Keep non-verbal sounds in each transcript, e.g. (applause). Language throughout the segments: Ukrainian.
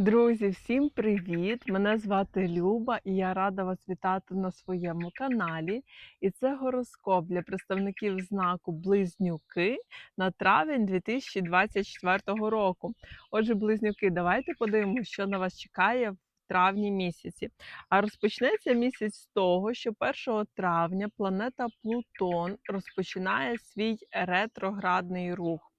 Друзі, всім привіт! Мене звати Люба і я рада вас вітати на своєму каналі. І це гороскоп для представників знаку Близнюки на травень 2024 року. Отже, близнюки, давайте подивимося, що на вас чекає травні місяці. А розпочнеться місяць з того, що 1 травня планета Плутон розпочинає свій ретроградний рух.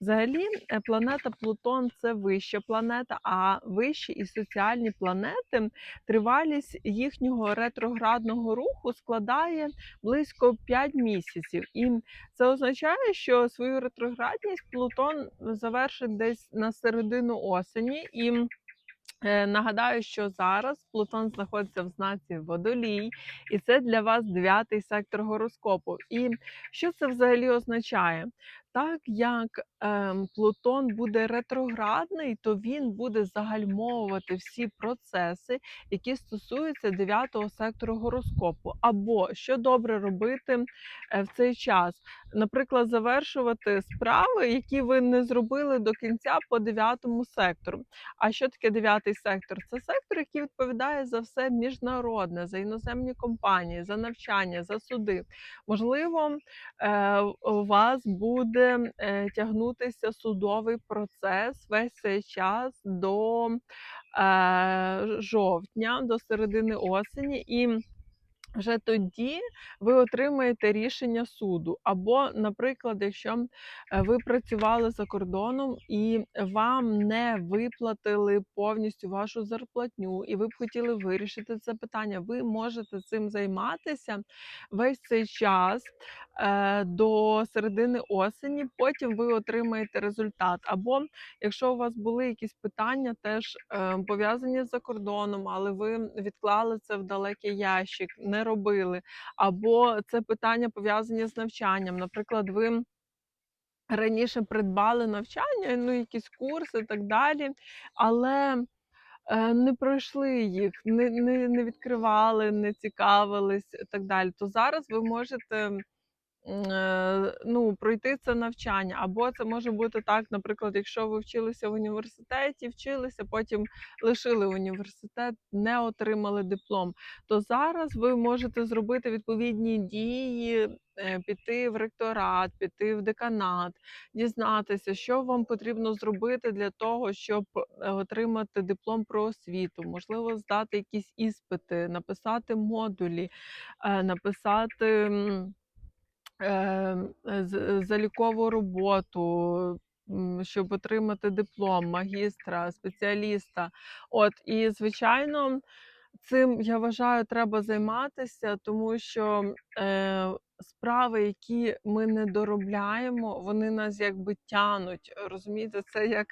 Взагалі, е, планета Плутон це вища планета, а вищі і соціальні планети тривалість їхнього ретроградного руху складає близько 5 місяців. І це означає, що свою ретроградність Плутон завершить десь на середину осені. І Нагадаю, що зараз Плутон знаходиться в знаці Водолій, і це для вас дев'ятий сектор гороскопу. І що це взагалі означає? Так як ем, Плутон буде ретроградний, то він буде загальмовувати всі процеси, які стосуються дев'ятого сектору гороскопу. Або що добре робити е, в цей час, наприклад, завершувати справи, які ви не зробили до кінця по дев'ятому сектору. А що таке дев'ятий сектор? Це сектор, який відповідає за все міжнародне, за іноземні компанії, за навчання, за суди. Можливо, е, у вас буде е, тягнутися судовий процес весь цей час до е, жовтня, до середини осені. і вже тоді ви отримаєте рішення суду. Або, наприклад, якщо е, ви працювали за кордоном і вам не виплатили повністю вашу зарплатню, і ви б хотіли вирішити це питання, ви можете цим займатися весь цей час е, до середини осені. Потім ви отримаєте результат. Або якщо у вас були якісь питання, теж е, пов'язані з за кордоном, але ви відклали це в далекий ящик. не робили, або це питання пов'язані з навчанням. Наприклад, ви раніше придбали навчання, ну якісь курси і так далі, але е, не пройшли їх, не, не, не відкривали, не цікавились і так далі. То зараз ви можете. Е, ну, пройти це навчання. Або це може бути так, наприклад, якщо ви вчилися в університеті, вчилися, потім лишили університет, не отримали диплом. То зараз ви можете зробити відповідні дії, е, піти в ректорат, піти в деканат, дізнатися, що вам потрібно зробити для того, щоб е, отримати диплом про освіту, можливо, здати якісь іспити, написати модулі, написати. Ем, з залікову роботу, щоб отримати диплом магістра, спеціаліста. От і звичайно, цим я вважаю, треба займатися, тому що е, справи, які ми не доробляємо, вони нас якби тянуть. Розумієте, це як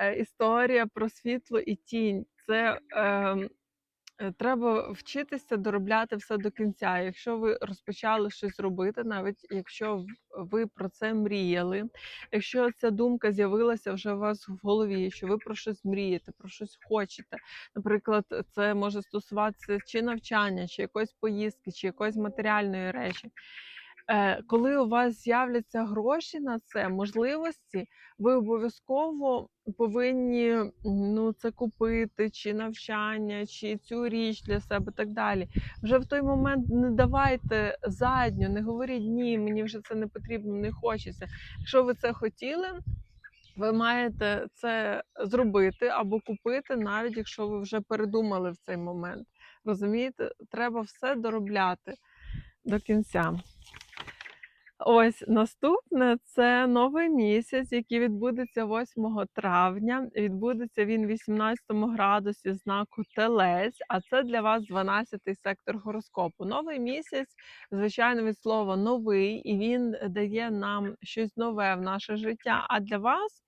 е, історія про світло і тінь. Це е, Е, треба вчитися доробляти все до кінця. Якщо ви розпочали щось робити, навіть якщо ви про це мріяли, якщо ця думка з'явилася вже у вас в голові, що ви про щось мрієте, про щось хочете. Наприклад, це може стосуватися чи навчання, чи якоїсь поїздки, чи якоїсь матеріальної речі. Е, коли у вас з'являться гроші на це, можливості, ви обов'язково повинні ну, це купити, чи навчання, чи цю річ для себе так далі. Вже в той момент не давайте задню, не говоріть ні, мені вже це не потрібно, не хочеться. Якщо ви це хотіли, ви маєте це зробити або купити, навіть якщо ви вже передумали в цей момент. Розумієте, треба все доробляти до кінця. Ось наступне це новий місяць, який відбудеться 8 травня. Відбудеться він в 18 градусі знаку Телець, а це для вас 12-й сектор гороскопу. Новий місяць, звичайно, від слова новий, і він дає нам щось нове в наше життя. А для вас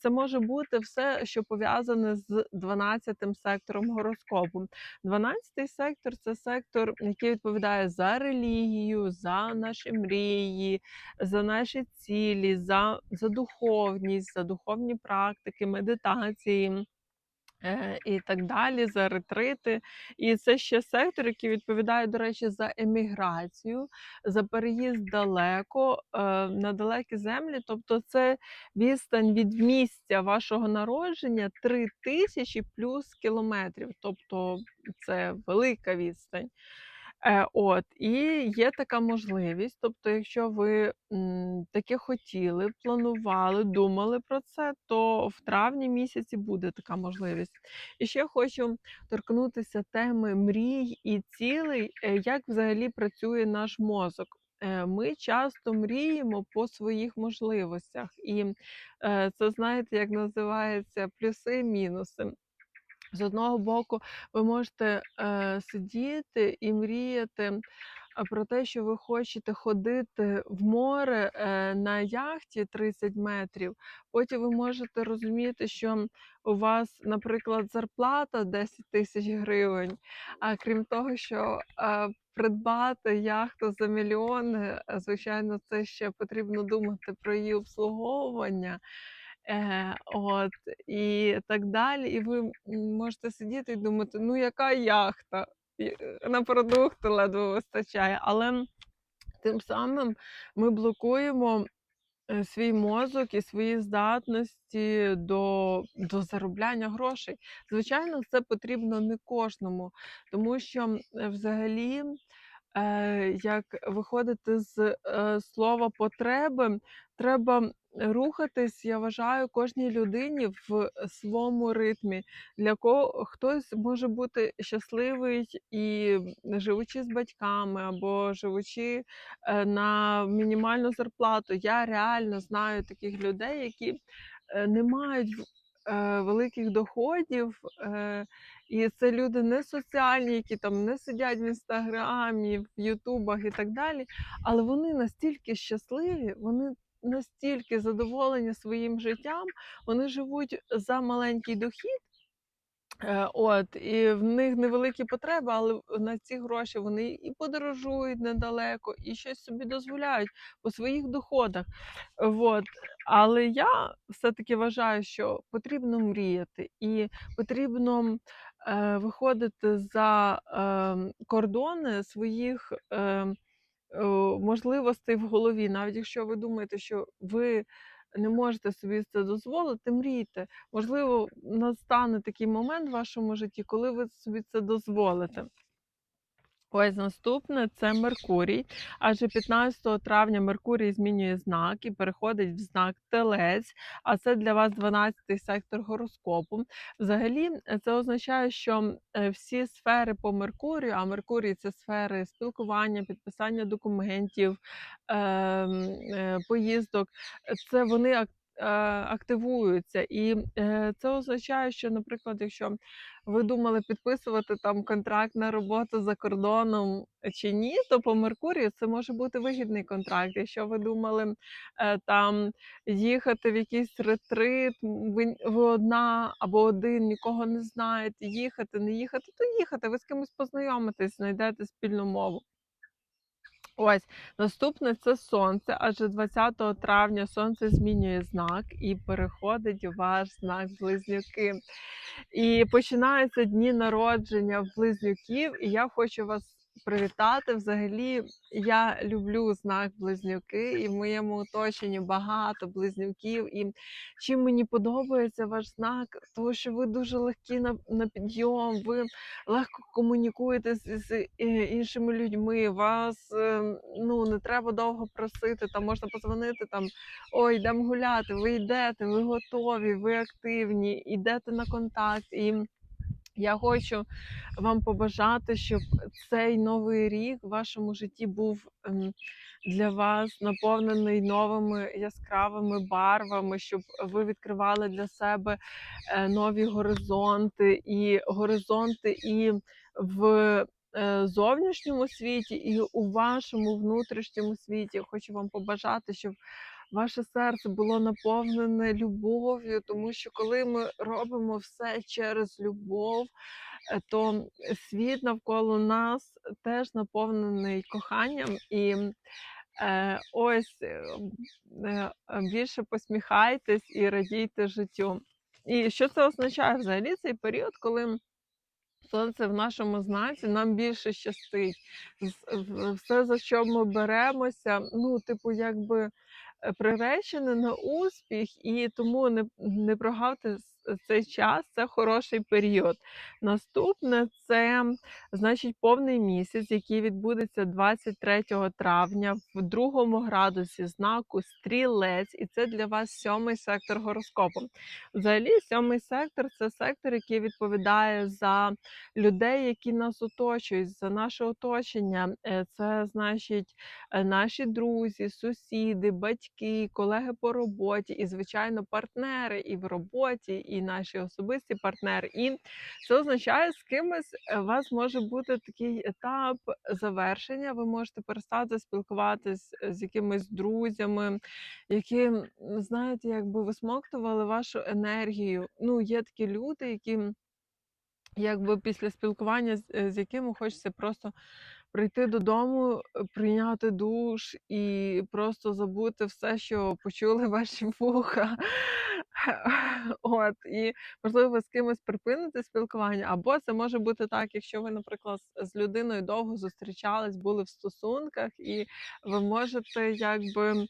це може бути все, що пов'язане з 12-тим сектором гороскопу. 12-й сектор це сектор, який відповідає за релігію, за наші мрії, за наші цілі, за, за духовність, за духовні практики, медитації. Е, і так далі, за ретрити. І це ще сектор, який відповідає, до речі, за еміграцію, за переїзд далеко е, на далекі землі. Тобто, це відстань від місця вашого народження 3 тисячі плюс кілометрів. Тобто це велика відстань. Е, от, і є така можливість. Тобто, якщо ви таке хотіли, планували, думали про це, то в травні місяці буде така можливість. І ще хочу торкнутися теми мрій і цілей, е, як взагалі працює наш мозок. Е, Ми часто мріємо по своїх можливостях, і це знаєте, як називається плюси і мінуси. З одного боку, ви можете е, сидіти і мріяти про те, що ви хочете ходити в море е, на яхті 30 метрів. Потім ви можете розуміти, що у вас, наприклад, зарплата 10 тисяч гривень. А крім того, що е, придбати яхту за мільйони, е, звичайно, це ще потрібно думати про її обслуговування. Е, от, і так далі. І ви можете сидіти і думати, ну яка яхта? Е, На продукти ледве вистачає. Але тим самим ми блокуємо е, свій мозок і свої здатності до, до заробляння грошей. Звичайно, це потрібно не кожному, тому що взагалі. Е, як виходити з е, слова потреби, треба рухатись, я вважаю, кожній людині в своєму ритмі. Для кого хтось може бути щасливий і живучи з батьками або живучи е, на мінімальну зарплату. Я реально знаю таких людей, які не мають великих доходів. І це люди не соціальні, які там не сидять в інстаграмі, в Ютубах і так далі. Але вони настільки щасливі, вони настільки задоволені своїм життям, вони живуть за маленький дохід. Е, От, і в них невеликі потреби, але на ці гроші вони і подорожують недалеко, і щось собі дозволяють по своїх доходах. От. Але я все-таки вважаю, що потрібно мріяти, і потрібно виходити за кордони своїх е, можливостей в голові. Навіть якщо ви думаєте, що ви не можете собі це дозволити, мрійте. Можливо, настане такий момент в вашому житті, коли ви собі це дозволите. Ось наступне це Меркурій. Адже 15 травня Меркурій змінює знак і переходить в знак Телець, а це для вас 12-й сектор гороскопу. Взагалі, це означає, що е, всі сфери по Меркурію, а Меркурій це сфери спілкування, підписання документів, ем, е, поїздок, це вони ак- е, активуються. І е, це означає, що, наприклад, якщо ви думали підписувати там контракт на роботу за кордоном чи ні, то по Меркурію це може бути вигідний контракт. Якщо ви думали е, там їхати в якийсь ретрит, ви, ви одна або один, нікого не знаєте, їхати, не їхати, то їхати, ви з кимось познайомитесь, знайдете спільну мову. Ось наступне це сонце, адже 20 травня сонце змінює знак і переходить у ваш знак близнюки. І починаються дні народження близнюків, і я хочу вас привітати. Взагалі, я люблю знак близнюки, і в моєму оточенні багато близнюків. І чим мені подобається ваш знак, тому що ви дуже легкі на, на підйом, ви легко комунікуєте з, з е, іншими людьми. Вас е, ну не треба довго просити. Там можна позвонити там. Ой, йдемо гуляти. Ви йдете, ви готові, ви активні, йдете на контакт. І я хочу вам побажати, щоб цей новий рік в вашому житті був ем, для вас наповнений новими яскравими барвами, щоб ви відкривали для себе е, нові горизонти, і горизонти і в е, зовнішньому світі, і у вашому внутрішньому світі. Хочу вам побажати, щоб ваше серце було наповнене любов'ю, тому що коли ми робимо все через любов, е, то світ навколо нас теж наповнений коханням і. Е, ось е, більше посміхайтесь і радійте життю. І що це означає взагалі цей період, коли сонце в нашому знаці, нам більше щастить. Все, за що ми беремося, ну, типу, якби приречене на успіх, і тому не, не прогавте цей час, це хороший період. Наступне це значить повний місяць, який відбудеться 23 травня в другому градусі знаку стрілець, і це для вас сьомий сектор гороскопу. Взагалі, сьомий сектор це сектор, який відповідає за людей, які нас оточують, за наше оточення. Е, Це значить е, наші друзі, сусіди, батьки, колеги по роботі, і, звичайно, партнери і в роботі, і наші особисті партнери. І це означає, з кимось е, у вас може бути такий етап завершення. Ви можете перестати спілкуватись е, з якимись друзями, які, знаєте, якби висмоктували вашу енергію. Ну, є такі люди, які. Якби після спілкування з, е, якими хочеться просто прийти додому, е, прийняти душ і просто забути все, що почули (laughs) ваші вуха. От, і можливо, ви з кимось припините спілкування, або це може бути так, якщо ви, наприклад, з людиною довго зустрічались, були в стосунках, і ви можете якби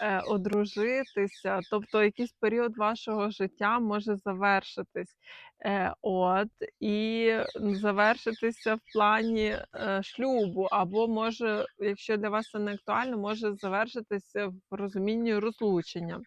е, одружитися, тобто якийсь період вашого життя може завершитись. Е, от, і завершитися в плані е, шлюбу, або може, якщо для вас це не актуально, може завершитися в розумінні розлучення.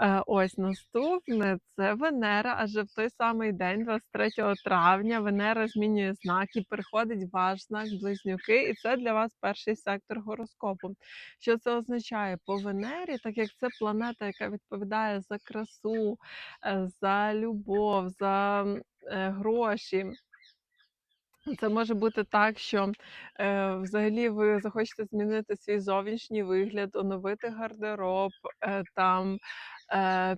Е, ось наступне це Венера, адже в той самий день, 23 травня, Венера змінює знак і переходить ваш знак близнюки, і це для вас перший сектор гороскопу. Що це означає? По Венері, так як це планета, яка відповідає за красу, е, за любов, за е, гроші. Це може бути так, що е, взагалі ви захочете змінити свій зовнішній вигляд, оновити гардероб, е, там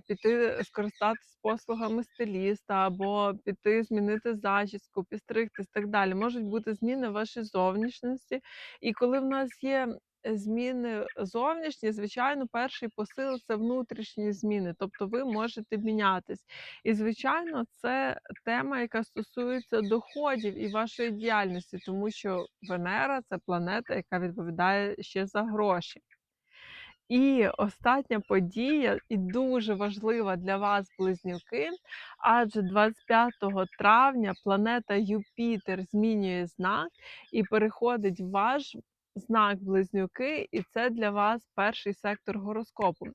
піти скористатись послугами стиліста, або піти змінити зачіску, підстригтись так далі. Можуть бути зміни в вашій зовнішності. І коли в нас є е, зміни зовнішні, звичайно, перший посил це внутрішні зміни, тобто ви можете мінятись. І, звичайно, це тема, яка стосується доходів і вашої діяльності, тому що Венера це планета, яка відповідає ще за гроші. І остання подія, і дуже важлива для вас, близнюки, адже 25 травня планета Юпітер змінює знак і переходить в ваш знак близнюки, і це для вас перший сектор гороскопу.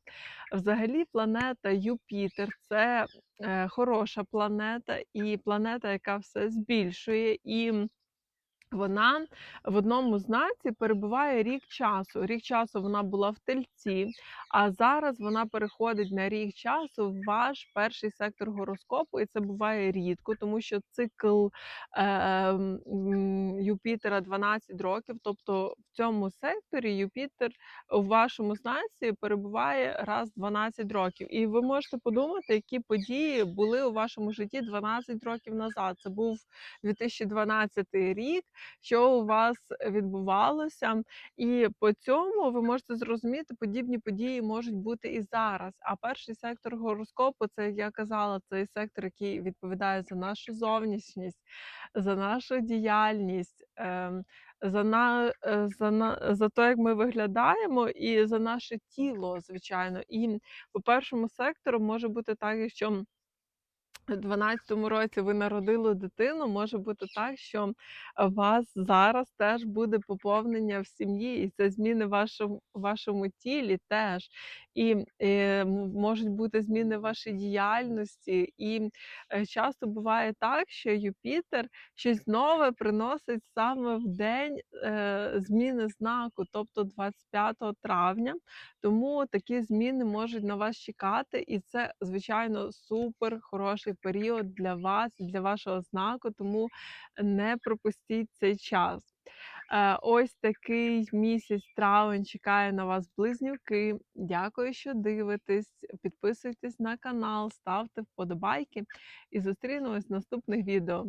Взагалі, планета Юпітер це е, хороша планета, і планета, яка все збільшує. і вона в одному знаці перебуває рік часу. Рік часу вона була в тельці, а зараз вона переходить на рік часу в ваш перший сектор гороскопу, і це буває рідко, тому що цикл е, Юпітера 12 років. Тобто в цьому секторі Юпітер у вашому знаці перебуває раз в 12 років. І ви можете подумати, які події були у вашому житті 12 років назад. Це був 2012 рік що у вас відбувалося. І по цьому ви можете зрозуміти, подібні події можуть бути і зараз. А перший сектор гороскопу, це як я казала, цей сектор, який відповідає за нашу зовнішність, за нашу діяльність. ем, За на е, за на за те, як ми виглядаємо, і за наше тіло, звичайно. І по першому сектору може бути так, у 12-му році ви народили дитину, може бути так, що вас зараз теж буде поповнення в сім'ї, і це зміни в вашому, вашому тілі теж. І е, м- можуть бути зміни в вашій діяльності. І е, часто буває так, що Юпітер щось нове приносить саме в день е, зміни знаку, тобто 25 травня. Тому такі зміни можуть на вас чекати, і це, звичайно, супер хороший період для вас, для вашого знаку, тому не пропустіть цей час. Е, Ось такий місяць травень чекає на вас близнюки. Дякую, що дивитесь. Підписуйтесь на канал, ставте вподобайки і зустрінемось в наступних відео.